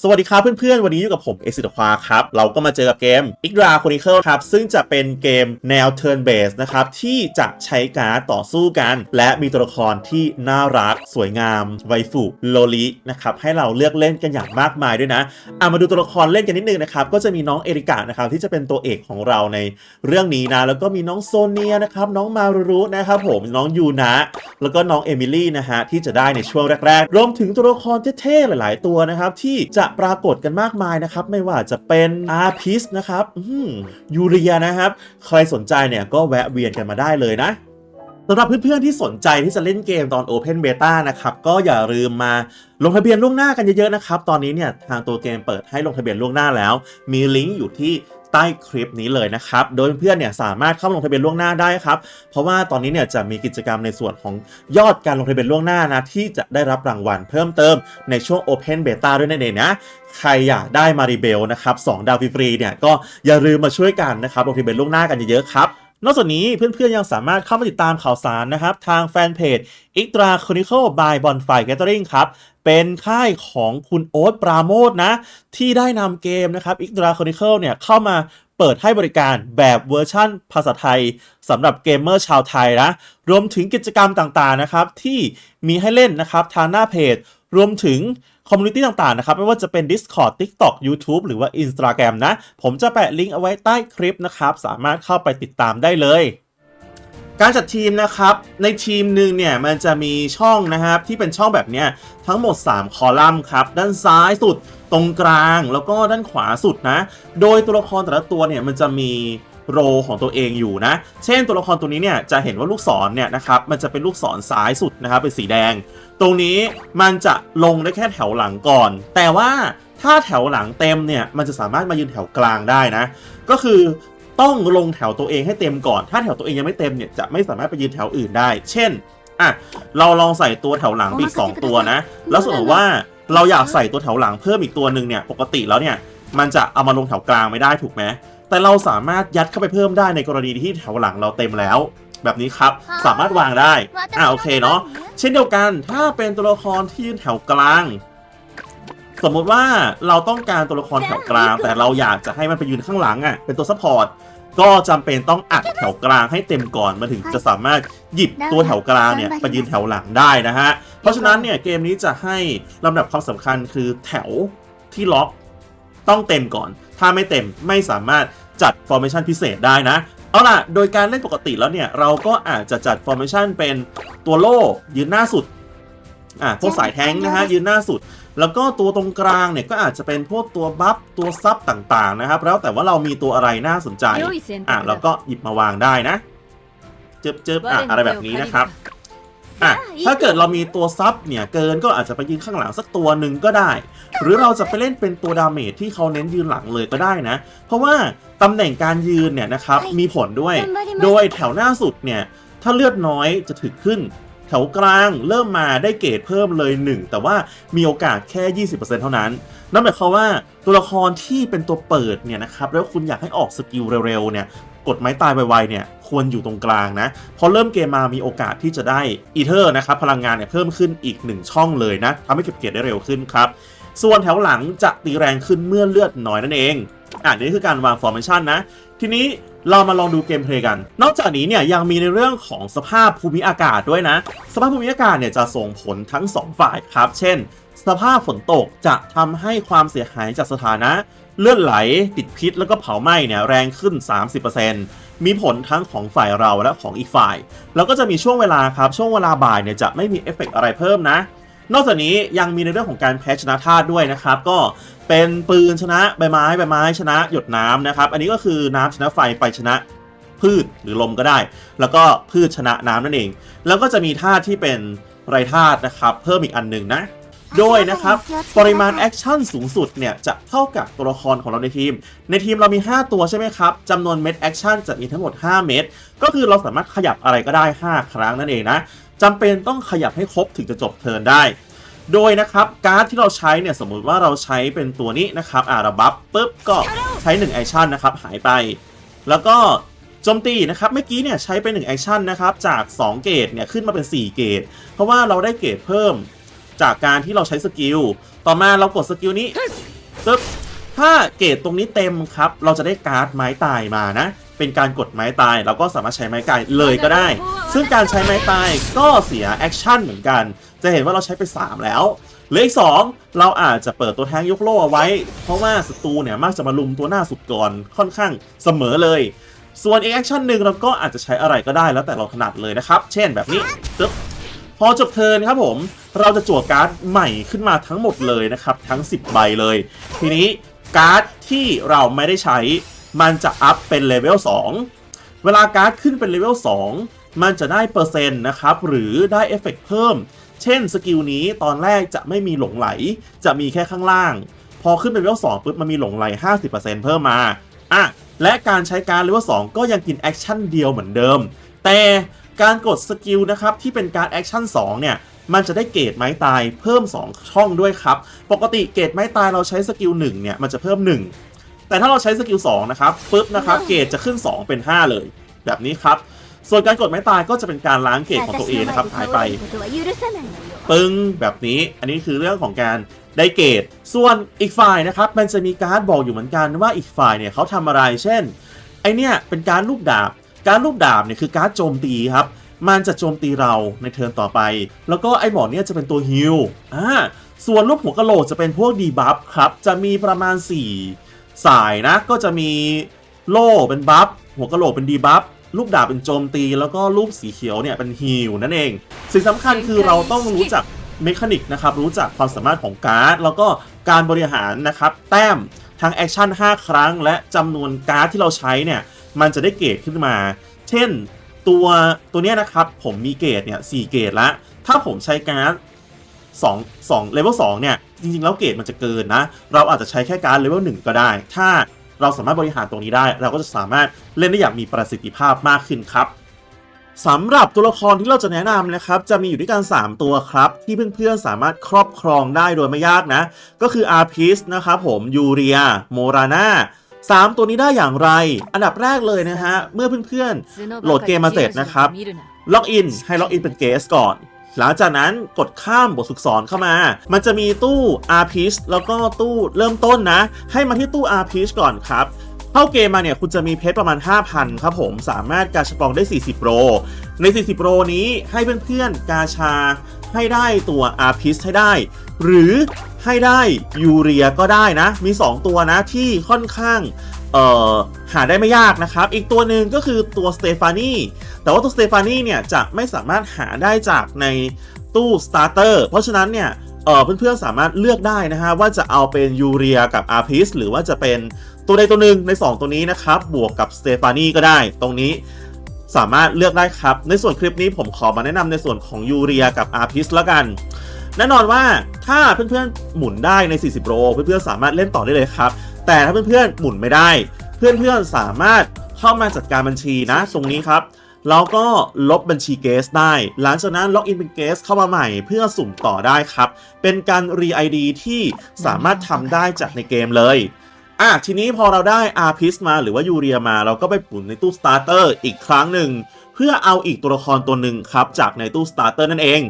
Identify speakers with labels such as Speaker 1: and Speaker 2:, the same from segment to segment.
Speaker 1: สวัสดีครับเพื่อนๆ วันนี้อยู่กับผมเอซิดควาครับ เราก็มาเจอกับเกม i g r a Chronicle ครับ ซึ่งจะเป็นเกมแนว Turn Based นะครับ ที่จะใช้การต่อสู้กัน และมีตัวละครที่น่ารัก สวยงาม ไวฟุโลลินะครับ ให้เราเลือกเล่นกันอย่างมากมายด้วยนะอะมาดูตัวละครเล่นกันนิดนึงนะครับ ก็จะมีน้องเอริกานะครับ ที่จะเป็นตัวเอกของเราในเรื่องนี้นะ แล้วก็มีน้องโซเนียนะครับน้องมารุรุนะครับผมน้องยูนะ แล้วก็น้องเอมิลี่นะฮะที่จะได้ในช่วงแรกๆรวมถึงตัวละครเท่ๆหลาย ๆ ตัวนะครับที่จะปรากฏกันมากมายนะครับ ไม่ว่าจะเป็นอาร์พิสนะครับยูเรียนะครับ ใครสนใจเนี่ยก็แวะเวียนกันมาได้เลยนะสำหรับเพื่อนๆที่สนใจที่จะเล่นเกมตอน Open Beta นะครับก็อย่าลืมมาลงทะเบียนล่วงหน้ากันเยอะๆนะครับ ตอนนี้เนี่ยทางตัวเกมเปิดให้ลงทะเบียนล่วงหน้าแล้ว มีลิงก์อยู่ที่ ใต้คลิปนี้เลยนะครับ โดยเพื่อนๆเนี่ยสามารถเข้าลงทะเบียนล่วงหน้าได้ครับ เพราะว่าตอนนี้เนี่ยจะมีกิจกรรมในส่วนของยอดการลงทะเบียนล่วงหน้านะ ที่จะได้รับรางวัลเพิ่มเติมในช่วง Open Beta ด้วยนั่นเองนะใครอยากได้มาริเบลนะครับ2ดาวฟรีๆเนี่ยก็อย่าลืมมาช่วยกันนะครับลงทะเบียนล่วงหน้ากันเยอะๆครับนอกจากนี้เพื่อนๆยังสามารถเข้ามาติดตามข่าวสารนะครับ ทางแฟนเพจ i c t r a Chronicle by Bonfire Gathering ครับ เป็นค่ายของคุณโอ๊ตปราโมทนะ ที่ได้นำเกมนะครับ i c t r a Chronicle เนี่ยเข้ามาเปิดให้บริการแบบเวอร์ชั่นภาษาไทยสำหรับเกมเมอร์ชาวไทยนะ รวมถึงกิจกรรมต่างๆนะครับ ที่มีให้เล่นนะครับทางหน้าเพจ รวมถึงคอมมูนิตี้ต่างๆนะครับ ไม่ว่าจะเป็น Discord TikTok YouTube หรือว่า Instagram นะ ผมจะแปะลิงก์เอาไว้ใต้คลิปนะครับ สามารถเข้าไปติดตามได้เลย การจัดทีมนะครับ ในทีมหนึ่งเนี่ยมันจะมีช่องนะครับที่เป็นช่องแบบเนี้ยทั้งหมด 3 คอลัมน์ครับ ด้านซ้ายสุด ตรงกลางแล้วก็ด้านขวาสุดนะ โดยตัวละครแต่ละตัวเนี่ยมันจะมีโรของตัวเองอยู่นะ เช่นตัวละครตัวนี้เนี่ยจะเห็นว่าลูกศรเนี่ยนะครับมันจะเป็นลูกศรซ้ายสุดนะครับเป็นสีแดง ตรงนี้มันจะลงได้แค่แถวหลังก่อน แต่ว่าถ้าแถวหลังเต็มเนี่ยมันจะสามารถมายืนแถวกลางได้นะ ก็คือ ต้องลงแถวตัวเองให้เต็มก่อน ถ้าแถวตัวเองยังไม่เต็มเนี่ยจะไม่สามารถไปยืนแถวอื่นได้ เช่นอะเราลองใส่ตัวแถวหลังไปอีกสองตัวนะ แล้วสมมติว่าเราอยากใส่ตัวแถวหลังเพิ่มอีกตัวหนึ่งเนี่ยปกติแล้วเนี่ยมันจะเอามาลงแถวกลางไม่ได้ถูกไหมแต่เราสามารถยัดเข้าไปเพิ่มได้ในกรณีที่แถวหลังเราเต็มแล้ว แบบนี้ครับสามารถวางได้อ่าโอเคเนาะเช่นเดียวกันถ้าเป็นตัวละครที่ยืนแถวกลาง สมมติว่าเราต้องการตัวละครแถวกลาง แต่เราอยากจะให้มันไปยืนข้างหลังอะ่ะเป็นตัวซัพพอร์ต ก็จำเป็นต้องอัดแถวกลางให้เต็มก่อนมันถึงจะสามารถหยิบตัวแถวกลางเนี่ยไปยืนแถวหลังได้นะฮะ เพราะฉะนั้นเนี่ยเกมนี้จะให้ลำดับความสำคัญคือแถวที่ล็อกต้องเต็มก่อน ถ้าไม่เต็มไม่สามารถจัด formation พิเศษได้นะ เอาล่ะ โดยการเล่นปกติแล้วเนี่ย เราก็อาจจะจัด formation เป็นตัวโล่ยืนหน้าสุด อะพวกสายแท้งนะฮะยืนหน้าสุด แล้วก็ตัวตรงกลางเนี่ยก็อาจจะเป็นพวกตัวบัฟตัวซับต่างๆนะครับ แล้วแต่ว่าเรามีตัวอะไรน่าสนใจอะเราก็หยิบมาวางได้นะเจิบเจิบอะอะไรแบบนี้นะครับอะถ้าเกิดเรามีตัวซับเนี่ยเกินก็อาจจะไปยืนข้างหลังสักตัวหนึ่งก็ได้ หรือเราจะไปเล่นเป็นตัวดาเมจที่เขาเน้นยืนหลังเลยก็ได้นะ เพราะว่าตำแหน่งการยืนเนี่ยนะครับมีผลด้วย โดยแถวหน้าสุดเนี่ยถ้าเลือดน้อยจะถึกขึ้นแถวกลางเริ่มมาได้เกรดเพิ่มเลย 1 แต่ว่ามีโอกาสแค่ 20%เท่านั้น นั่นหมายความว่าตัวละครที่เป็นตัวเปิดเนี่ยนะครับแล้วคุณอยากให้ออกสกิลเร็วๆเนี่ยกดไม้ตายไวๆเนี่ยควรอยู่ตรงกลางนะ พอเริ่มเกมมามีโอกาสที่จะได้อีเทอร์นะครับพลังงานเนี่ยเพิ่มขึ้นอีก 1 ช่องเลยนะทำให้เก็บเกรติได้เร็วขึ้นครับส่วนแถวหลังจะตีแรงขึ้นเมื่อเลือดน้อยนั่นเองอะนี่คือการวางฟอร์เมชันนะ ทีนี้ เรามาลองดูเกมเพลย์กัน นอกจากนี้เนี่ยยังมีในเรื่องของสภาพภูมิอากาศด้วยนะ สภาพภูมิอากาศเนี่ยจะส่งผลทั้ง 2 ฝ่ายครับ เช่น สภาพฝนตกจะทำให้ความเสียหายจากสถานะ เลือดไหล ติดพิษแล้วก็เผาไหม้เนี่ยแรงขึ้น 30%มีผลทั้งของฝ่ายเราและของอีกฝ่าย แล้วก็จะมีช่วงเวลาครับ ช่วงเวลาบ่ายเนี่ยจะไม่มีเอฟเฟกต์อะไรเพิ่มนะนอกจากนี้ยังมีในเรื่องของการแพ้ชนะธาตุด้วยนะครับ ก็ เป็นปืนชนะใบไม้ใบไม้ชนะหยดน้ำนะครับ อันนี้ก็คือน้ำชนะไฟไฟชนะพืชหรือลมก็ได้ แล้วก็พืชชนะน้ำนั่นเอง แล้วก็จะมีธาตุที่เป็นไรธาตุนะครับ เพิ่มอีกอันหนึ่งนะ โดยนะครับ ปริมาณแอคชั่นสูงสุดเนี่ย จะเท่ากับตัวละครของเราในทีม ในทีมเรามี 5 ตัวใช่ไหมครับจำนวนเม็ดแอคชั่นจะมีทั้งหมด 5 เม็ดก็คือเราสามารถขยับอะไรก็ได้ 5 ครั้งนั่นเองนะจำเป็นต้องขยับให้ครบถึงจะจบเทิร์นได้ โดยนะครับการ์ดที่เราใช้เนี่ยสมมุติว่าเราใช้เป็นตัวนี้นะครับอาราบัฟปุ๊บก็ใช้1แอคชั่นนะครับหายไป แล้วก็โจมตีนะครับเมื่อกี้เนี่ยใช้เป็น1แอคชั่นนะครับจาก 2 เกรดเนี่ยขึ้นมาเป็น 4 เกรดเพราะว่าเราได้เกรดเพิ่มจากการที่เราใช้สกิลต่อมาเรากดสกิลนี้ตึ๊บถ้าเกรดตรงนี้เต็มครับ เราจะได้การ์ดไม้ตายมานะ เป็นการกดไม้ตายเราก็สามารถใช้ไม้ตายเลยก็ได้ ซึ่งการใช้ไม้ตายก็เสียแอคชั่นเหมือนกัน จะเห็นว่าเราใช้ไป 3 แล้วเหลืออีกสองเราอาจจะเปิดตัวแทงยกโล่เอาไว้ เพราะว่าศัตรูเนี่ยมักจะมาลุมตัวหน้าสุดก่อนค่อนข้างเสมอเลย ส่วนอีกแอคชั่นหนึ่งเราก็อาจจะใช้อะไรก็ได้แล้วแต่เราถนัดเลยนะครับ เช่นแบบนี้ตึ๊บพอจบเทิร์นครับผม เราจะจั่วการ์ดใหม่ขึ้นมาทั้งหมดเลยนะครับ ทั้ง 10 ใบเลย ทีนี้การ์ดที่เราไม่ได้ใช้ มันจะอัพเป็นเลเวล2 เวลาการ์ดขึ้นเป็นเลเวล2 มันจะได้เปอร์เซ็นต์นะครับ หรือได้เอฟเฟกต์เพิ่ม เช่นสกิลนี้ตอนแรกจะไม่มีหลงไหล จะมีแค่ข้างล่าง พอขึ้นเป็นเลเวล2ปุ๊บมันมีหลงไหล 50%เพิ่มมาอะและการใช้การเลเวล2ก็ยังกินแอคชั่นเดียวเหมือนเดิม แต่การกดสกิลนะครับที่เป็นการแอคชั่น2เนี่ยมันจะได้เกรดไม้ตายเพิ่ม 2 ช่องด้วยครับ ปกติเกรดไม้ตายเราใช้สกิล1เนี่ยมันจะเพิ่ม 1 แต่ถ้าเราใช้สกิล2นะครับปุ๊บนะครับเกรดจะขึ้น 2 เป็น 5 เลย แบบนี้ครับ ส่วนการกดไม้ตายก็จะเป็นการล้างเกรดของตัวเองนะครับหายไปปึ้งแบบนี้อันนี้คือเรื่องของการได้เกรดส่วนอีกฝ่ายนะครับมันจะมีการ์ดบอกอยู่เหมือนกันว่าอีกฝ่ายเนี่ยเขาทำอะไรเช่นไอเนี่ยเป็นการลูกดาบ การลูกดาบเนี่ยคือการโจมตีครับมันจะโจมตีเราในเทิร์นต่อไป แล้วก็ไอหมอนเนี่ยจะเป็นตัวฮิลอ่าส่วนลูกหัวกะโหลกจะเป็นพวกดีบัฟครับ จะมีประมาณ 4 สายนะก็จะมีโล่เป็นบัฟหัวกะโหลกเป็นดีบัฟลูกดาบเป็นโจมตี แล้วก็รูปสีเขียวเนี่ยเป็นฮิลนั่นเอง สิ่งสำคัญคือเราต้องรู้จักเมคานิกนะครับรู้จักความสามารถของการ์ด แล้วก็การบริหารนะครับแต้มทั้งแอคชั่น5 ครั้ง และจำนวนการ์ดที่เราใช้เนี่ยมันจะได้เกรดขึ้นมา เช่นตัวตัวเนี้ยนะครับผมมีเกรดเนี่ยสเกรดละถ้าผมใช้การ์ด 2 2เลเวล2เนี่ย จริง ๆ แล้วเกรดมันจะเกินนะ เราอาจจะใช้แค่การเลเวล1ก็ได้ ถ้าเราสามารถบริหารตรงนี้ได้ เราก็จะสามารถเล่นได้อย่างมีประสิทธิภาพมากขึ้นครับสำหรับตัวละครที่เราจะแนะนำนะครับ จะมีอยู่ด้วยกัน 3 ตัวครับ ที่เพื่อนๆ สามารถครอบครองได้โดยไม่ยากนะ ก็คืออาร์พิสนะครับผมยูเรีย โมราน่าสามตัวนี้ได้อย่างไร อันดับแรกเลยนะฮะ เมื่อเพื่อนๆ โหลดเกมมาเสร็จนะครับ ล็อกอิน ให้ล็อกอินเป็นเกสก่อน หลังจากนั้นกดข้ามบทฝึกสอนเข้ามา มันจะมีตู้ r p แล้วก็ตู้เริ่มต้นนะ ให้มาที่ตู้ r p ก่อนครับ เข้าเกมมาเนี่ยคุณจะมีเพชรประมาณ 5,000 ครับผมสามารถกาชาปองได้ 40โรใน 40โรนี้ให้เพื่อนๆกาชาให้ได้ตัว r p ให้ได้ หรือให้ได้ยูเรียก็ได้นะ มี 2 ตัวนะที่ค่อนข้าง เอ่อหาได้ไม่ยากนะครับ อีกตัวหนึ่งก็คือตัวสเตฟานีแต่ว่าตัวสเตฟานีเนี่ยจะไม่สามารถหาได้จากในตู้สตาร์เตอร์เพราะฉะนั้นเนี่ยเออเพื่อนๆสามารถเลือกได้นะฮะว่าจะเอาเป็นยูเรียกับอาร์พิสหรือว่าจะเป็นตัวใดตัวหนึ่งใน 2 ตัวนี้นะครับ บวกกับสเตฟานีก็ได้ ตรงนี้สามารถเลือกได้ครับ ในส่วนคลิปนี้ผมขอมาแนะนำในส่วนของยูเรียกับอาร์พิสแล้วกันแน่นอนว่าถ้าเพื่อนๆหมุนได้ใน 40 โรเพื่อนๆสามารถเล่นต่อได้เลยครับ แต่ถ้าเพื่อนๆหมุนไม่ได้ เพื่อนๆสามารถเข้ามาจัดการบัญชีนะ ตรงนี้ครับแล้วก็ลบบัญชีเกสได้ หลังจากนั้นล็อกอินเป็นเกสเข้ามาใหม่เพื่อสุ่มต่อได้ครับ เป็นการรี ID ที่สามารถทำได้จากในเกมเลยอะทีนี้พอเราได้อาร์พิสมาหรือว่ายูเรียมา เราก็ไปปุ่นในตู้สตาร์เตอร์อีกครั้งหนึ่ง เพื่อเอาอีกตัวละครตัวหนึ่งครับ จากในตู้สตาร์เตอร์นั่นเอง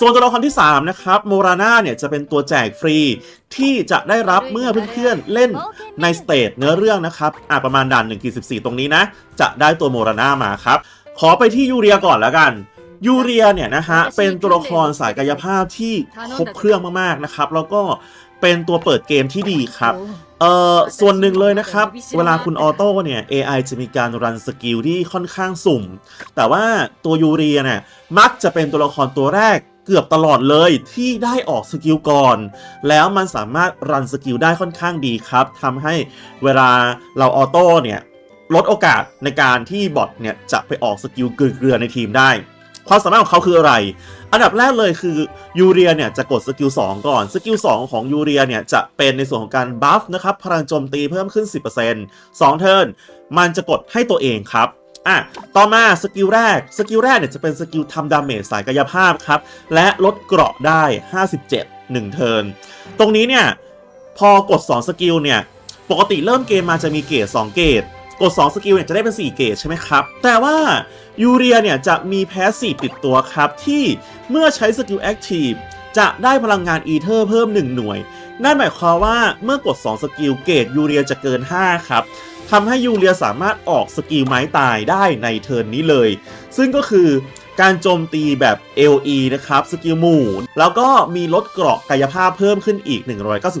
Speaker 1: ส่วนตัวละครที่ 3 นะครับ โมราน่าเนี่ยจะเป็นตัวแจกฟรีที่จะได้รับเมื่อเพื่อนๆเล่นในสเตจเนื้อเรื่องนะครับอะประมาณด่าน1กี14 ตรงนี้นะ จะได้ตัวโมราน่ามาครับ ขอไปที่ยูเรียก่อนแล้วกันยูเรียเนี่ยนะฮะเป็นตัวละครสายกายภาพที่ครบเครื่องมากๆนะครับ แล้วก็เป็นตัวเปิดเกมที่ดีครับ เอ่อส่วนหนึ่งเลยนะครับ เวลาคุณออโต้เนี่ย AI จะมีการรันสกิลที่ค่อนข้างสุ่ม แต่ว่าตัวยูเรียเนี่ยมักจะเป็นตัวละครตัวแรกเกือบตลอดเลยที่ได้ออกสกิลก่อน แล้วมันสามารถรันสกิลได้ค่อนข้างดีครับทำให้เวลาเราออโต้เนี่ยลดโอกาสในการที่บอทเนี่ยจะไปออกสกิลเกลือๆในทีมได้ ความสามารถของเขาคืออะไร อันดับแรกเลยคือยูเรียเนี่ยจะกดสกิล2ก่อน สกิล2ของยูเรียเนี่ยจะเป็นในส่วนของการบัฟนะครับ พลังโจมตีเพิ่มขึ้น 10% 2 เทิร์น มันจะกดให้ตัวเองครับอะต่อมาสกิลแรก สกิลแรกเนี่ยจะเป็นสกิลทำดาเมจสายกายภาพครับ และลดเกราะได้ 57 1 เทิร์น ตรงนี้เนี่ยพอกด 2 สกิลเนี่ย ปกติเริ่มเกมมาจะมีเกรด2เกรด กด 2 สกิลเนี่ยจะได้เป็น 4 เกจใช่ไหมครับ แต่ว่ายูเรียเนี่ยจะมีแพสซีฟติดตัวครับ ที่เมื่อใช้สกิลแอคทีฟจะได้พลังงานอีเทอร์เพิ่ม 1 หน่วย นั่นหมายความว่าเมื่อกด 2 สกิลเกจยูเรียจะเกิน 5 ครับทำให้ยูเรียสามารถออกสกิลไม้ตายได้ในเทิร์นนี้เลย ซึ่งก็คือ การโจมตีแบบ LE นะครับสกิลหมู่ แล้วก็มีลดเกราะกายภาพเพิ่มขึ้นอีก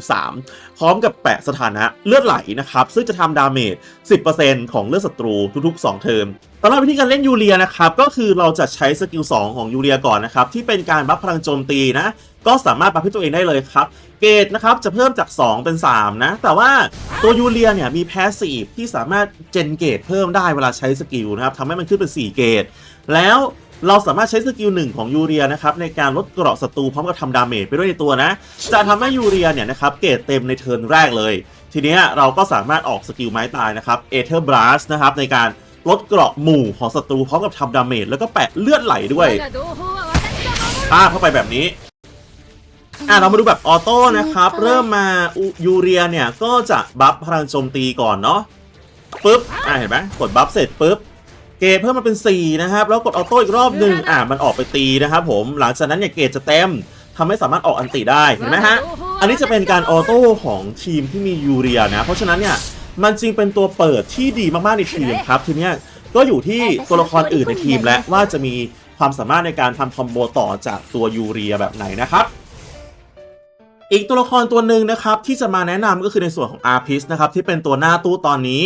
Speaker 1: 193 พร้อมกับแปะสถานะเลือดไหลนะครับ ซึ่งจะทำดาเมจ 10%ของเลือดศัตรูทุกๆ 2 เทิร์นสำหรับวิธีการเล่นยูเรียนะครับ ก็คือเราจะใช้สกิล 2 ของยูเรียก่อนนะครับ ที่เป็นการบัฟพลังโจมตีนะ ก็สามารถบัฟให้ตัวเองได้เลยครับ เกรดนะครับจะเพิ่มจาก 2 เป็น 3 นะ แต่ว่าตัวยูเรียเนี่ยมีแพสซีฟที่สามารถเจนเกรดเพิ่มได้เวลาใช้สกิลนะครับทำให้มันขึ้นเป็น 4 เกรดแล้ว เราสามารถใช้สกิลหนึ่งของยูเรียนะครับในการลดเกราะศัตรูพร้อมกับทำดาเมจไปด้วยในตัวนะ จะทำให้ยูเรียเนี่ยนะครับเกรดเต็มในเทิร์นแรกเลย ทีนี้เราก็สามารถออกสกิลไม้ตายนะครับเอเธอร์บลัสนะครับในการลดเกราะหมู่ของศัตรูพร้อมกับทำดาเมจแล้วก็แปะเลือดไหลด้วยป้าเข้าไปแบบนี้อะเรามาดูแบบออโต้นะครับ เริ่มมายูเรียเนี่ยก็จะบัฟพลังโจมตีก่อนเนาะปุ๊บอะเห็นไหมกดบัฟเสร็จปุ๊บ เกรดเพิ่มมาเป็น 4 นะครับ แล้วกดออโต้อีกรอบหนึ่งอะมันออกไปตีนะครับผมหลังจากนั้นเนี่ยเกรดจะเต็มทำให้สามารถออกอันติได้เห็นไหมฮะอันนี้จะเป็นการออโต้ของทีมที่มียูเรียนะเพราะฉะนั้นเนี่ยมันจริงเป็นตัวเปิดที่ดีมากๆในทีมครับทีเนี้ยก็อยู่ที่ตัวละครอื่นในทีมและว่าจะมีความสามารถในการทำคอมโบต่อจากตัวยูเรียแบบไหนนะครับ อีกตัวละครตัวหนึ่งนะครับที่จะมาแนะนำก็คือในส่วนของ r p i s นะครับที่เป็นตัวหน้าตู้ตอนนี้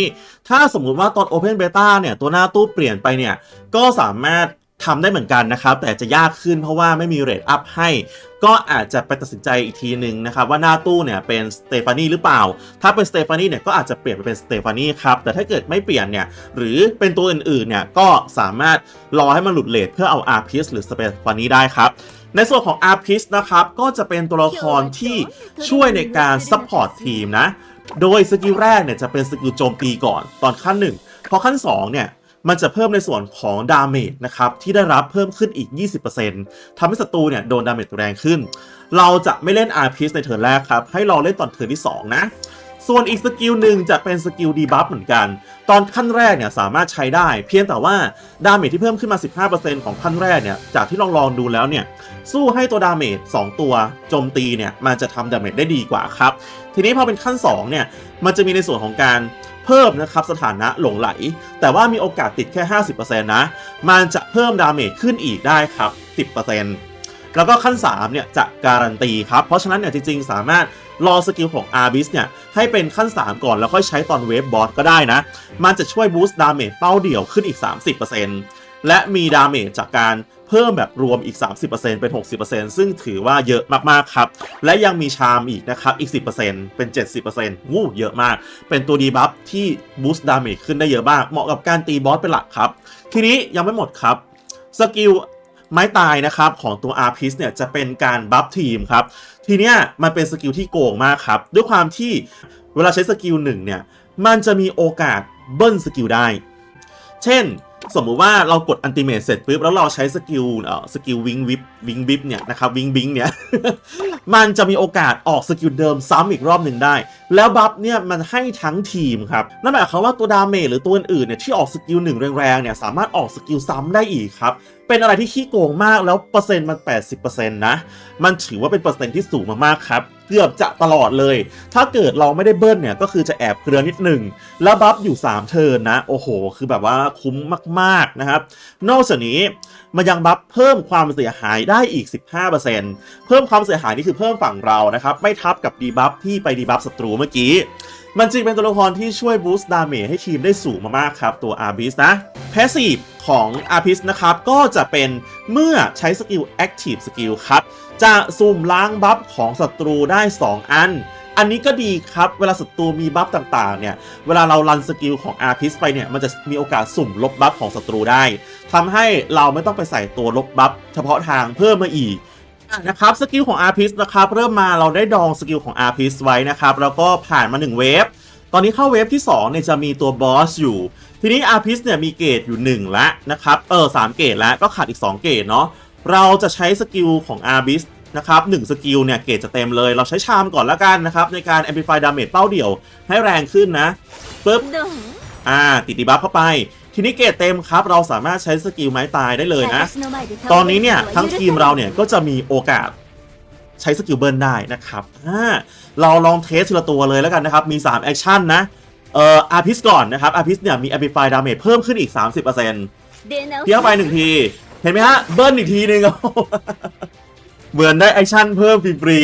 Speaker 1: ถ้าสมมุติว่าตอน Open Beta เนี่ยตัวหน้าตู้เปลี่ยนไปเนี่ยก็สามารถทำได้เหมือนกันนะครับ แต่จะยากขึ้นเพราะว่าไม่มีเรทอัพให้ ก็อาจจะไปตัดสินใจอีกทีหนึ่งนะครับ ว่าหน้าตู้เนี่ยเป็นสเตฟานีหรือเปล่า ถ้าเป็นสเตฟานีเนี่ยก็อาจจะเปลี่ยนไปเป็นสเตฟานีครับ แต่ถ้าเกิดไม่เปลี่ยนเนี่ยหรือเป็นตัวอื่นๆเนี่ยก็สามารถรอให้มันหลุดเลทเพื่อเอา r p i s หรือสเตฟานีได้ครับ ในส่วนของ r p i s นะครับก็จะเป็นตัวละครที่ช่วยในการซัพพอร์ตทีมนะ โดยสกิลแรกเนี่ยจะเป็นสกิลโจมตีก่อนตอนขั้น 1 พอขั้น 2 เนี่ยมันจะเพิ่มในส่วนของดาเมจนะครับที่ได้รับเพิ่มขึ้นอีก 20%ทำให้ศัตรูเนี่ยโดนดาเมจแรงขึ้น เราจะไม่เล่น r p i s ในเทิร์นแรกครับให้รอเล่นตอนเทิร์นที่ 2 นะ ส่วนอีกสกิลหนึ่งจะเป็นสกิลดีบัฟเหมือนกัน ตอนขั้นแรกเนี่ยสามารถใช้ได้ เพียงแต่ว่าดาเมจที่เพิ่มขึ้นมา 15%ของขั้นแรกเนี่ยจากที่ลองลองดูแล้วเนี่ยสู้ให้ตัวดาเมจ2ตัวโจมตีเนี่ยมันจะทำดาเมจได้ดีกว่าครับ ทีนี้พอเป็นขั้น2เนี่ยมันจะมีในส่วนของการเพิ่มนะครับสถานะหลงไหล แต่ว่ามีโอกาสติดแค่ 50%นะ มันจะเพิ่มดาเมจขึ้นอีกได้ครับ 10% แล้วก็ขั้น 3 เนี่ย จะการันตีครับ เพราะฉะนั้นเนี่ยจริงๆ สามารถรอสกิลของ a r b i s เนี่ย ให้เป็นขั้น 3 ก่อนแล้วค่อยใช้ตอนเวฟบอสก็ได้นะ มันจะช่วยบูสต์ดาเมจเป้าเดี่ยวขึ้นอีก 30%และมีดาเมจจากการเพิ่มแบบรวมอีก 30%เป็น 60%ซึ่งถือว่าเยอะมากๆครับ และยังมีชามอีกนะครับอีก 10%เป็น 70%วู้เยอะมาก เป็นตัวดีบัฟที่บูสต์ดาเมจขึ้นได้เยอะมาก เหมาะกับการตีบอสเป็นหลักครับ ทีนี้ยังไม่หมดครับสกิล ไม้ตายนะครับของตัวอาพิสเนี่ยจะเป็นการบัฟทีมครับทีเนี้ยมันเป็นสกิลที่โกงมากครับ ด้วยความที่เวลาใช้สกิลหนึ่งเนี่ยมันจะมีโอกาสเบิ้ลสกิลได้ เช่น สมมุติว่าเรากดอันติเม e เสร็จปุ๊บแล้วเราใช้สกิลเอ่อสกิลวิงวิบวิงวิบเนี่ยนะครับวิงบิงเนี่ย มันจะมีโอกาสออกสกิลเดิมซ้ำอีกรอบหนึ่งได้ แล้วบัฟเนี่ยมันให้ทั้งทีมครับนั่นหมายความว่าตัวดาเมจหรือตัวอื่นๆเนี่ยที่ออกสกิลหนึ่งแรงๆเนี่ยสามารถออกสกิลซ้ำได้อีกครับเป็นอะไรที่ขี้โกงมากแล้วเปอร์เซ็นต์มัน 80%นะ มันถือว่าเป็นเปอร์เซ็นต์ที่สูงมากๆครับ เกือบจะตลอดเลย ถ้าเกิดเราไม่ได้เบิ้ลเนี่ย ก็คือจะแอบเกลือนิดหนึ่ง แล้วบัฟอยู่ 3 เทิร์นนะ โอ้โห คือแบบว่าคุ้มมากๆนะครับ นอกจากนี้มันยังบัฟเพิ่มความเสียหายได้อีก 15%เพิ่มความเสียหายนี่คือเพิ่มฝั่งเรานะครับ ไม่ทับกับดีบัฟที่ไปดีบัฟศัตรูเมื่อกี้ มันจึงเป็นตัวละครที่ช่วยบูสต์ดาเมจให้ทีมได้สูงมากๆครับ ตัว a r b i s นะ Passive ของ a r b i s นะครับ ก็จะเป็นเมื่อใช้สกิล Active Skill ครับ จะซูมล้างบัฟของศัตรูได้ 2 อัน อันนี้ก็ดีครับ เวลาศัตรูมีบัฟต่างๆ เนี่ย เวลาเรารันสกิลของ r p i s ไปเนี่ย มันจะมีโอกาสสุ่มลบบัฟของศัตรูได้ทำให้เราไม่ต้องไปใส่ตัวลบบัฟเฉพาะทางเพิ่มมาอีกนะครับสกิลของ r p i s นะครับเริ่มมาเราได้ดองสกิลของ r p i s ไว้นะครับแล้วก็ผ่านมา 1 เวฟตอนนี้เข้าเวฟที่2เนี่ยจะมีตัวบอสอยู่ ทีนี้ r p i s เนี่ยมีเกรดอยู่1แล้วนะครับเออ3เกรดแล้วก็ขาดอีก 2 เกรดเนาะเราจะใช้สกิลของ r b i s นะครับหนึ่งสกิลเนี่ยเกรดจะเต็มเลย เราใช้ชามก่อนละกันนะครับ ในการ amplify damage เป้าเดี่ยวให้แรงขึ้นนะปึ๊บอ่าติดดีบัฟเข้าไป ทีนี้เกรดเต็มครับ เราสามารถใช้สกิลไม้ตายได้เลยนะ ตอนนี้เนี่ยทั้งทีมเราเนี่ยก็จะมีโอกาสใช้สกิลเบิร์นได้นะครับอ่าเราลองเทสทีละตัวเลยแล้วกันนะครับ มี 3 แอคชั่นนะเอ่ออาพิสก่อนนะครับอาพิสเนี่ยมี amplify damage เพิ่มขึ้นอีก 30%เที่ยวไปหนึ่งที เห็นไหมฮะ เบิร์นอีกทีหนึ่ง เหมือนได้แอคชั่นเพิ่มฟรี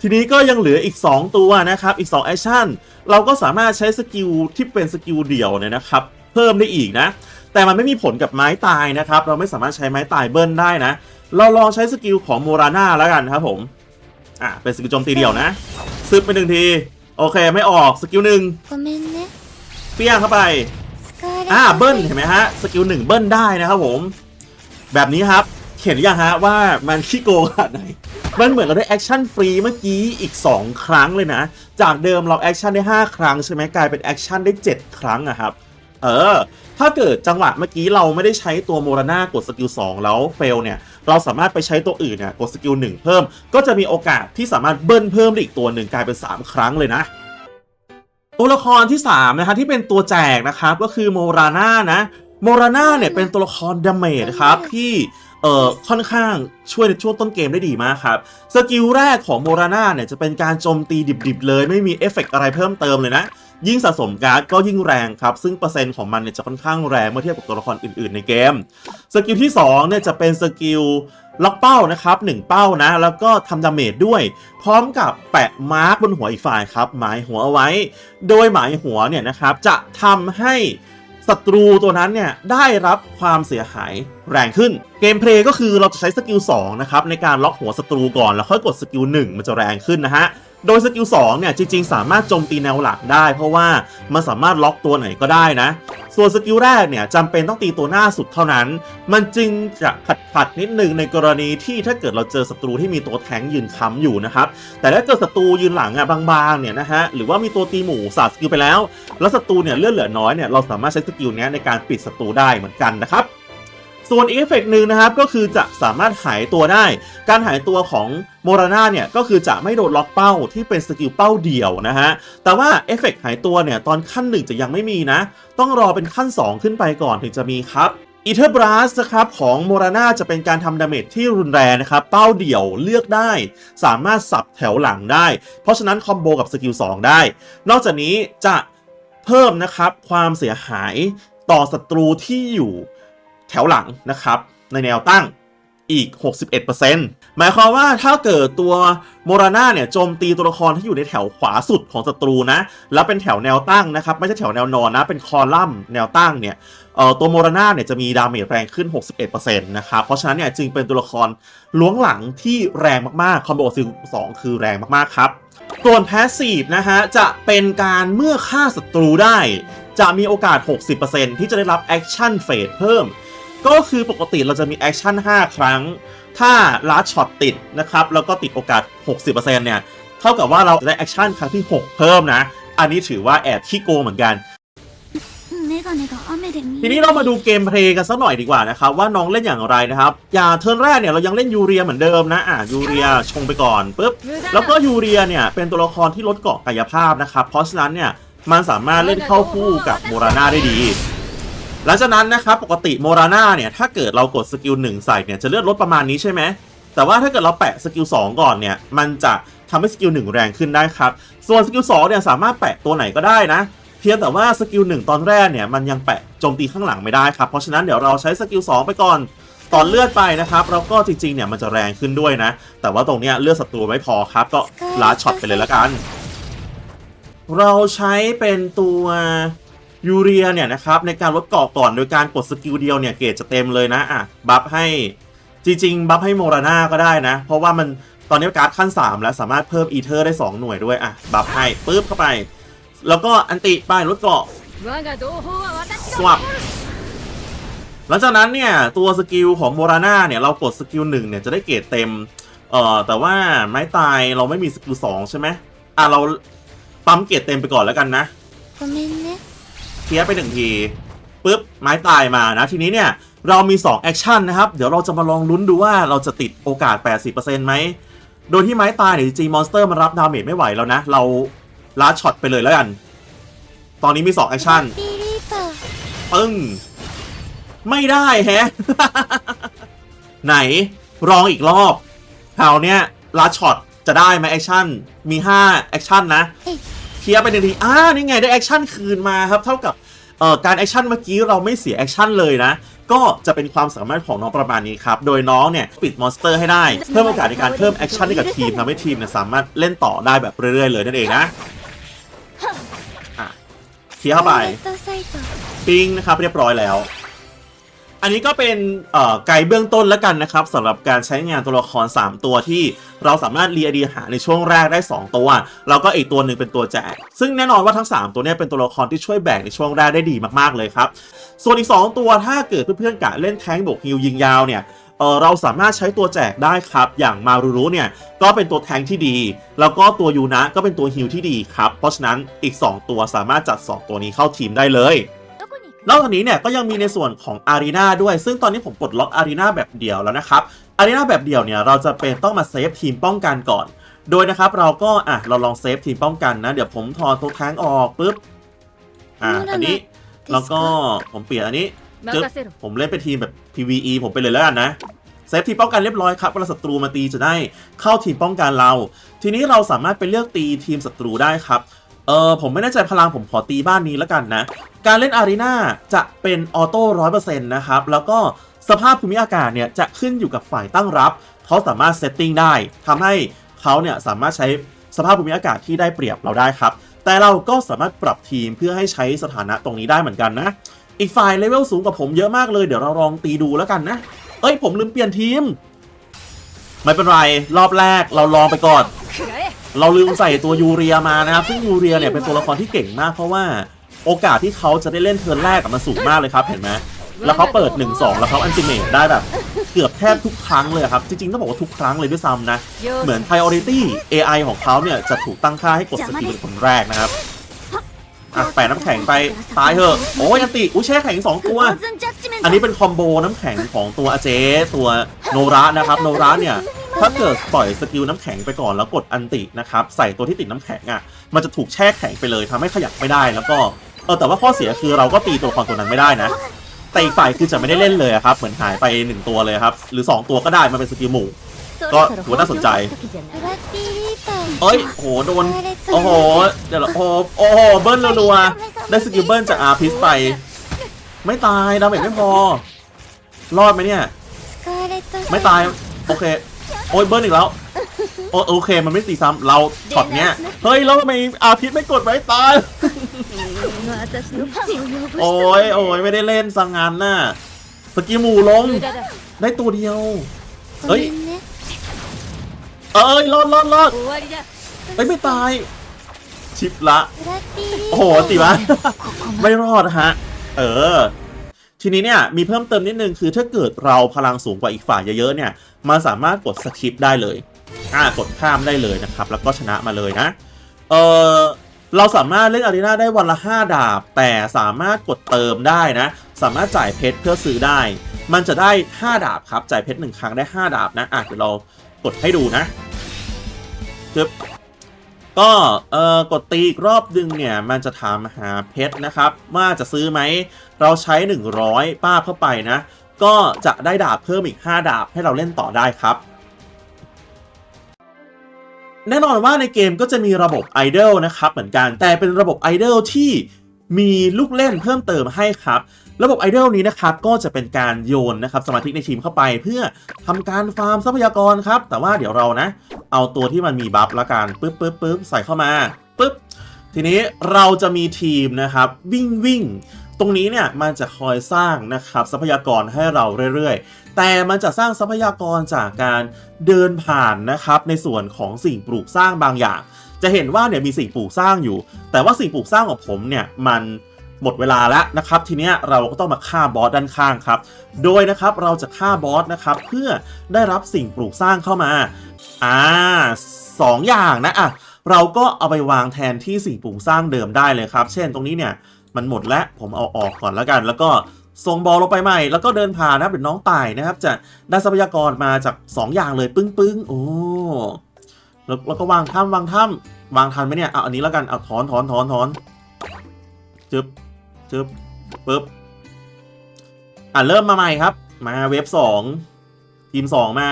Speaker 1: ทีนี้ก็ยังเหลืออีก 2 ตัวนะครับ อีก2แอคชั่นเราก็สามารถใช้สกิลที่เป็นสกิลเดี่ยวเนี่ยนะครับ เพิ่มได้อีกนะ แต่มันไม่มีผลกับไม้ตายนะครับ เราไม่สามารถใช้ไม้ตายเบิ้ลได้นะ เราลองใช้สกิลของโมราน่าแล้วกันครับผมอะเป็นสกิลโจมตีเดี่ยวนะซึบไปหนึ่งทีโอเคไม่ออกสกิลหนึ่งเปี้ยงเข้าไปอ่าเบิ้ลเห็นไหมฮะสกิลหนึ่งเบิ้ลได้นะครับผม แบบนี้ครับ เห็นอยังฮะว่ามันขี้โกงขนาดไหน มันเหมือนเราได้แอคชั่นฟรีเมื่อกี้อีก 2 ครั้งเลยนะ จากเดิมเราแอคชั่นได้ 5 ครั้งใช่ไหมกลายเป็นแอคชั่นได้ 7 ครั้งอะครับ เออ ถ้าเกิดจังหวะเมื่อกี้เราไม่ได้ใช้ตัวโมราน่ากดสกิล2แล้วเฟลเนี่ย เราสามารถไปใช้ตัวอื่นเนี่ยกดสกิล1เพิ่ม ก็จะมีโอกาสที่สามารถเบิ้ลเพิ่มได้อีกตัวหนึ่งกลายเป็น 3 ครั้งเลยนะตัวละครที่3นะคะที่เป็นตัวแจกนะครับก็คือโมราน่านะโมราน่าเนี่ยเป็นตัวละครดาเมจครับที่ เอ่อค่อนข้างช่วยในช่วงต้นเกมได้ดีมากครับ สกิลแรกของโมราน่าเนี่ยจะเป็นการโจมตีดิบๆเลย ไม่มีเอฟเฟกต์อะไรเพิ่มเติมเลยนะ ยิ่งสะสมการ์ดก็ยิ่งแรงครับ ซึ่งเปอร์เซ็นต์ของมันเนี่ยจะค่อนข้างแรงเมื่อเทียบกับตัวละครอื่นๆในเกม สกิลที่2เนี่ยจะเป็นสกิลล็อกเป้านะครับ1เป้านะ แล้วก็ทำดาเมจด้วย พร้อมกับแปะมาร์กบนหัวอีกฝ่ายครับ หมายหัวเอาไว้ โดยหมายหัวเนี่ยนะครับจะทำให้ ศัตรูตัวนั้นเนี่ยได้รับความเสียหายแรงขึ้น เกมเพลย์ก็คือเราจะใช้สกิล2นะครับในการล็อกหัวศัตรูก่อนแล้วค่อยกดสกิล1มันจะแรงขึ้นนะฮะโดยสกิล2เนี่ยจริงๆ สามารถโจมตีแนวหลักได้ เพราะว่ามันสามารถล็อกตัวไหนก็ได้นะ ส่วนสกิลแรกเนี่ยจำเป็นต้องตีตัวหน้าสุดเท่านั้น มันจึงจะขัดขัดนิดนึงในกรณีที่ถ้าเกิดเราเจอศัตรูที่มีตัวแทงยืนค้ำอยู่นะครับ แต่ถ้าเกิดศัตรูยืนหลังอะบางๆเนี่ยนะฮะหรือว่ามีตัวตีหมูสาดสกิลไปแล้ว แล้วศัตรูเนี่ยเลือดเหลือน้อยเนี่ยเราสามารถใช้สกิลนี้ในการปิดศัตรูได้เหมือนกันนะครับ ส่วนอีกเอฟเฟกต์หนึ่งนะครับก็คือจะสามารถหายตัวได้ การหายตัวของโมราน่าเนี่ยก็คือจะไม่โดนล็อกเป้าที่เป็นสกิลเป้าเดี่ยวนะฮะ แต่ว่าเอฟเฟกต์หายตัวเนี่ยตอนขั้นหนึ่งจะยังไม่มีนะ ต้องรอเป็นขั้น 2 ขึ้นไปก่อนถึงจะมีครับอีเทอร์บรัสนะครับของโมราน่าจะเป็นการทำดาเมจที่รุนแรงนะครับ เป้าเดี่ยวเลือกได้ สามารถสับแถวหลังได้ เพราะฉะนั้นคอมโบกับสกิล2ได้ นอกจากนี้จะเพิ่มนะครับความเสียหายต่อศัตรูที่อยู่ แถวหลังนะครับ ในแนวตั้งอีก 61%หมายความว่าถ้าเกิดตัวโมราน่าเนี่ยโจมตีตัวละครที่อยู่ในแถวขวาสุดของศัตรูนะ แล้วเป็นแถวแนวตั้งนะครับ ไม่ใช่แถวแนวนอนนะ เป็นคอลัมน์แนวตั้งเนี่ยเอ่อตัวโมราน่าเนี่ยจะมีดาเมจแรงขึ้น 61%นะครับ เพราะฉะนั้นเนี่ยจึงเป็นตัวละครล้วงหลังที่แรงมากๆ คอมโบซิล2คือแรงมากๆครับส่วนแพสซีฟนะฮะจะเป็นการเมื่อฆ่าศัตรูได้ จะมีโอกาส 60%ที่จะได้รับแอคชั่นเฟสเพิ่ม ก็คือปกติเราจะมีแอคชั่น 5 ครั้ง ถ้าลัดช็อตติดนะครับ แล้วก็ติดโอกาส 60%เนี่ย เท่ากับว่าเราจะได้แอคชั่นครั้งที่ 6 เพิ่มนะ อันนี้ถือว่าแอบขี้โกงเหมือนกัน ทีนี้เรามาดูเกมเพลย์กันสักหน่อยดีกว่านะครับว่าน้องเล่นอย่างไรนะครับ อย่างเทิร์นแรกเนี่ยเรายังเล่นยูเรียเหมือนเดิมนะอะยูเรียชงไปก่อนปุ๊บแล้วก็ยูเรียเนี่ยเป็นตัวละครที่ลดเกาะกายภาพนะครับเพราะฉะนั้นเนี่ยมันสามารถเล่นเข้าคู่กับโมราน่าได้ดี หลังจากนั้นนะครับปกติโมราน่าเนี่ยถ้าเกิดเรากดสกิลหนึ่งใส่เนี่ยจะเลือดลดประมาณนี้ใช่ไหมแต่ว่าถ้าเกิดเราแปะสกิล2ก่อนเนี่ยมันจะทำให้สกิล1แรงขึ้นได้ครับ ส่วนสกิล2เนี่ยสามารถแปะตัวไหนก็ได้นะเพียงแต่ว่าสกิล1ตอนแรกเนี่ยมันยังแปะโจมตีข้างหลังไม่ได้ครับ เพราะฉะนั้นเดี๋ยวเราใช้สกิล2ไปก่อนตอนเลือดไปนะครับแล้วก็จริงๆเนี่ยมันจะแรงขึ้นด้วยนะ แต่ว่าตรงเนี้ยเลือดศัตรูไม่พอครับ ก็ลาช็อตไปเลยละกัน เราใช้เป็นตัว ยูเรียเนี่ยนะครับในการลดเกาะก่อนโดยการกดสกิลเดียวเนี่ยเกจจะเต็มเลยนะอะบัฟให้จริงๆบัฟให้โมราน่าก็ได้นะ เพราะว่ามันตอนนี้การ์ดขั้น 3 แล้วสามารถเพิ่มอีเทอร์ได้ 2 หน่วยด้วยอะบัฟให้ปึ๊บเข้าไป แล้วก็อันติไปลดเกาะสวับหลังจากนั้นเนี่ยตัวสกิลของโมราน่าเนี่ยเรากดสกิลหนึ่งเนี่ยจะได้เกรดเต็มเอ่อแต่ว่าไม้ตายเราไม่มีสกิลสองใช่ไหมอะเราปั๊มเกรดเต็มไปก่อนแล้วกันนะ ลียร์ไปหนึ่งทีปุ๊บไม้ตายมานะทีนี้เนี่ยเรามี2แอคชั่นนะครับ เดี๋ยวเราจะมาลองลุ้นดูว่าเราจะติดโอกาส 80%ไหม โดยที่ไม้ตายเนี่ยจริงมอนสเตอร์มันรับดาเมจไม่ไหวแล้วนะ เราลาช็อตไปเลยแล้วกัน ตอนนี้มี2แอคชั่นปึ้ง ไม่ได้แฮะ ไหนลองอีกรอบคราวเนี้ยลาช็อตจะได้ไหมแอคชั่น มี5แอคชั่นนะเคลียร์ไปหนึ่งทีอ่านี่ไงได้แอคชั่นคืนมาครับ เท่ากับ เอ่อการแอคชั่นเมื่อกี้เราไม่เสียแอคชั่นเลยนะ ก็จะเป็นความสามารถของน้องประมาณนี้ครับ โดยน้องเนี่ยปิดมอนสเตอร์ให้ได้ เพิ่มโอกาสในการเพิ่มแอคชั่นให้กับทีมทำให้ทีมเนี่ยสามารถเล่นต่อได้แบบเรื่อยๆเลยนั่นเองนะอะเคลียร์เข้าไป ปิ้งนะครับเรียบร้อยแล้ว อันนี้ก็เป็นไกด์เบื้องต้นแล้วกันนะครับสำหรับการใช้งานตัวละคร 3 ตัวที่เราสามารถเรียดีหาในช่วงแรกได้ 2 ตัวเราก็อีกตัวหนึ่งเป็นตัวแจก ซึ่งแน่นอนว่าทั้ง 3 ตัวนี้เป็นตัวละครที่ช่วยแบ่งในช่วงแรกได้ดีมากๆเลยครับ ส่วนอีก 2 ตัวถ้าเกิดเพื่อนๆกะเล่นแทงบกฮิวยิงยาวเนี่ยเราสามารถใช้ตัวแจกได้ครับ อย่างมารุรุเนี่ยก็เป็นตัวแทงที่ดี แล้วก็ตัวยูนะก็เป็นตัวฮิวที่ดีครับ เพราะฉะนั้นอีก 2 ตัวสามารถจัด 2 ตัวนี้เข้าทีมได้เลย นอกจากนี้เนี่ยก็ยังมีในส่วนของอารีนาด้วย ซึ่งตอนนี้ผมปลดล็อกอารีนาแบบเดียวแล้วนะครับอารีนาแบบเดียวเนี่ยเราจะเป็นต้องมาเซฟทีมป้องกันก่อน โดยนะครับเราก็อะเราลองเซฟทีมป้องกันนะ เดี๋ยวผมถอดตัวแทงออกปุ๊บอะอันนี้แล้วก็ผมเปลี่ยนอันนี้
Speaker 2: จึ๊บ
Speaker 1: ผมเล่นเป็นทีมแบบ PVE ผมไปเลยแล้วกันนะเซฟทีมป้องกันเรียบร้อยครับเวลาศัตรูมาตีจะได้เข้าทีมป้องกันเรา ทีนี้เราสามารถไปเลือกตีทีมศัตรูได้ครับ เออผมไม่แน่ใจพลังผมขอตีบ้านนี้แล้วกันนะ การเล่นอารีนาจะเป็นออโต้ร้อยเปอร์เซ็นต์นะครับ แล้วก็สภาพภูมิอากาศเนี่ยจะขึ้นอยู่กับฝ่ายตั้งรับ เขาสามารถเซตติ้งได้ ทำให้เขาเนี่ยสามารถใช้สภาพภูมิอากาศที่ได้เปรียบเราได้ครับ แต่เราก็สามารถปรับทีมเพื่อให้ใช้สถานะตรงนี้ได้เหมือนกันนะ อีกฝ่ายเลเวลสูงกว่าผมเยอะมากเลยเดี๋ยวเราลองตีดูแล้วกันนะ เอ้ยผมลืมเปลี่ยนทีม ไม่เป็นไรรอบแรกเราลองไปก่อน เราลืมใส่ตัวยูเรียมานะครับ ซึ่งยูเรียเนี่ยเป็นตัวละครที่เก่งมากเพราะว่าโอกาสที่เขาจะได้เล่นเทิร์นแรกกับมันสูงมากเลยครับเห็นไหมแล้วเขาเปิด 1-2 แล้วเขาอันติเมตได้แบบ เกือบแทบทุกครั้งเลยครับ จริงๆ ต้องบอกว่าทุกครั้งเลยด้วยซ้ำนะ เหมือน Priority AI ของเขาเนี่ย จะถูกตั้งค่าให้กดสกิลเป็นคนแรกนะครับ อะแปะน้ำแข็งไป ตายเถอะ โอ้ยอันติอุ้ยแช่แข็ง 2 ตัว อันนี้เป็นคอมโบน้ำแข็งของตัวอาเจ ตัวโนระนะครับ โนระเนี่ย ถ้าเกิดปล่อยสกิลน้ำแข็งไปก่อนแล้วกดอันตินะครับใส่ตัวที่ติดน้ำแข็งอะมันจะถูกแช่แข็งไปเลย ทำให้ขยับไม่ได้แล้วก็เออแต่ว่าข้อเสียคือเราก็ตีตัวละครตัวนั้นไม่ได้นะ แต่อีกฝ่ายคือจะไม่ได้เล่นเลยครับเหมือนหายไปหนึ่งตัวเลยครับหรือ 2 ตัวก็ได้มันเป็นสกิลหมู่ก็ถือว่าน่าสนใจ เอ้ย โห โดน โอ้โห เดี๋ยวโอ้โหเบิ้ลรัวได้สกิลเบิ้ลจากอาร์พิสไป ไม่ตาย ดาเมจไม่พอ รอดไหมเนี่ย ไม่ตาย โอเค โอ้ยเบิร์นอีกแล้วโอโอเค มันไม่ตีซ้ำเราช็อตเนี้ย เฮ้ย แล้วทำไมอาพิษไม่กดไว้ตาย โอ้ยโอ้ยไม่ได้เล่นสังงานน่ะ สกิมูลง ได้ตัวเดียว เฮ้ย เอ้ย รอดรอดรอดเฮ้ไม่ตาย ชิปละ โอ้โหติวะ ไม่รอดฮะ เออ ทีนี้เนี่ยมีเพิ่มเติมนิดนึงคือถ้าเกิดเราพลังสูงกว่าอีกฝ่ายเยอะๆเนี่ยมันสามารถกดสคิปได้เลยอ่ากดข้ามได้เลยนะครับ แล้วก็ชนะมาเลยนะเออเราสามารถเล่นอารีนาได้วันละ 5 ดาบ แต่สามารถกดเติมได้นะ สามารถจ่ายเพชรเพื่อซื้อได้ มันจะได้ 5 ดาบครับ จ่ายเพชรหนึ่งครั้งได้ 5 ดาบนะอะเดี๋ยวเรากดให้ดูนะจึ๊บ ก็เอ่อกดตีอีกรอบดึงเนี่ย มันจะถามหาเพชรนะครับ ว่าจะซื้อไหม เราใช้ 100 ป้าเข้าไปนะ ก็จะได้ดาบเพิ่มอีก 5 ดาบให้เราเล่นต่อได้ครับ แน่นอนว่าในเกมก็จะมีระบบไอดอลนะครับเหมือนกันแต่เป็นระบบไอดอลที่ มีลูกเล่นเพิ่มเติมให้ครับ ระบบไอดอลนี้นะครับก็จะเป็นการโยนนะครับสมาธิในทีมเข้าไปเพื่อทำการฟาร์มทรัพยากรครับ แต่ว่าเดี๋ยวเรานะ เอาตัวที่มันมีบัฟละกันปึ๊บปึ๊บปึ๊บใส่เข้ามาปึ๊บทีนี้เราจะมีทีมนะครับวิ่งวิ่งตรงนี้เนี่ยมันจะคอยสร้างนะครับทรัพยากรให้เราเรื่อยๆ แต่มันจะสร้างทรัพยากรจากการเดินผ่านนะครับในส่วนของสิ่งปลูกสร้างบางอย่าง จะเห็นว่าเนี่ยมีสิ่งปลูกสร้างอยู่ แต่ว่าสิ่งปลูกสร้างของผมเนี่ยมันหมดเวลาแล้วนะครับ ทีเนี้ยเราก็ต้องมาฆ่าบอสด้านข้างครับ โดยนะครับเราจะฆ่าบอสนะครับเพื่อได้รับสิ่งปลูกสร้างเข้ามาอ่าสองอย่างนะอะเราก็เอาไปวางแทนที่สิ่งปลูกสร้างเดิมได้เลยครับ เช่นตรงนี้เนี่ยมันหมดแล้วผมเอาออกก่อนแล้วกัน แล้วก็ส่งบอลลงไปใหม่ แล้วก็เดินผ่านนะครับเป็นน้องต่ายนะครับ จะได้ทรัพยากรมาจาก 2 อย่างเลยปึ้งปึ้งๆโอ้ แล้วแล้วก็วางถ้ำวางถ้ำวางทันไหมเนี่ยเอาอันนี้แล้วกันเอาถอนถอนถอนถอนจึ๊บจึ๊บปึ๊บอะเริ่มมาใหม่ครับ มาเว็บสองทีมสองมา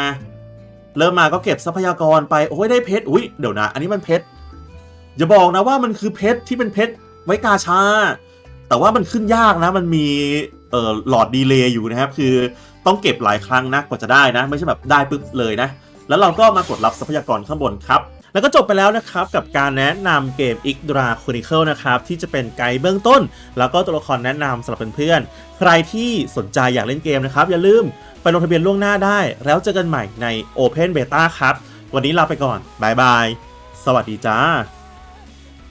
Speaker 1: เริ่มมาก็เก็บทรัพยากรไปโอ้ยได้เพชรอุ้ยเดี๋ยวนะ อันนี้มันเพชรอย่าบอกนะว่ามันคือเพชรที่เป็นเพชรไว้กาชา แต่ว่ามันขึ้นยากนะ มันมีเอ่อหลอดดีเลย์อยู่นะครับ คือต้องเก็บหลายครั้งนะกว่าจะได้นะ ไม่ใช่แบบได้ปุ๊บเลยนะ แล้วเราก็มากดรับทรัพยากรข้างบนครับ แล้วก็จบไปแล้วนะครับกับการแนะนำเกม i g d r a Chronicle นะครับที่จะเป็นไกด์เบื้องต้น แล้วก็ตัวละครแนะนำสำหรับเพื่อนๆใครที่สนใจอยากเล่นเกมนะครับอย่าลืมไปลงทะเบียนล่วงหน้าได้ แล้วเจอกันใหม่ใน Open Beta ครับ วันนี้ลาไปก่อนบายบายสวัสดีจ้า